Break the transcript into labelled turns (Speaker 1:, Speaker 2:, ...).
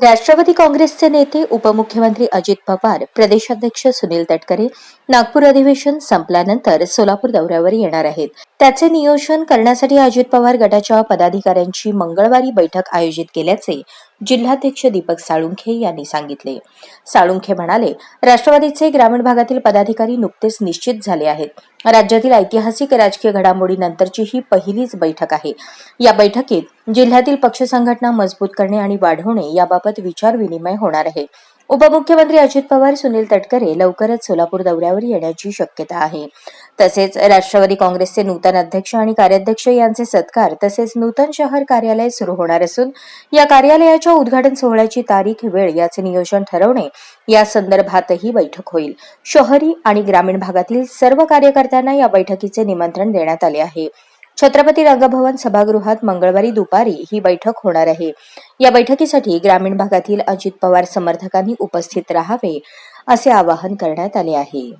Speaker 1: राष्ट्रवादी काँग्रेसचे नेते उपमुख्यमंत्री अजित पवार प्रदेशाध्यक्ष सुनील तटकरे नागपूर अधिवेशन संपल्यानंतर सोलापूर दौऱ्यावर येणार आहेत. त्याचे नियोजन करण्यासाठी अजित पवार गटाच्या पदाधिकाऱ्यांची मंगळवारी बैठक आयोजित केल्याचे जिल्हाध्यक्ष दीपक साळुंखे यांनी सांगितले. साळुंखे म्हणाले राष्ट्रवादीचे ग्रामीण भागातील पदाधिकारी नुकतेच निश्चित झाले आहेत. राज्यातील ऐतिहासिक राजकीय घडामोडीनंतरची ही पहिलीच बैठक आहे. या बैठकीत जिल्ह्यातील पक्ष संघटना मजबूत करणे आणि वाढवणे याबाबत विचारविनिमय होणार आहे. उपमुख्यमंत्री अजित पवार सुनील तटकरे लवकरच सोलापूर दौऱ्यावर येण्याची शक्यता आहे. तसेच राष्ट्रवादी काँग्रेसचे नूतन अध्यक्ष आणि कार्याध्यक्ष यांचे सत्कार तसेच नूतन शहर कार्यालय सुरू होणार असून या कार्यालयाच्या उद्घाटन सोहळ्याची तारीख वेळ याचे नियोजन ठरवणे या संदर्भातही बैठक होईल. शहरी आणि ग्रामीण भागातील सर्व कार्यकर्त्यांना या बैठकीचे निमंत्रण देण्यात आले आहे. छत्रपती रंगभवन सभागृहात मंगळवारी दुपारी ही बैठक होणार आहे. या बैठकीसाठी ग्रामीण भागातील अजित पवार समर्थकांनी उपस्थित राहावे असे आवाहन करण्यात आले आहे.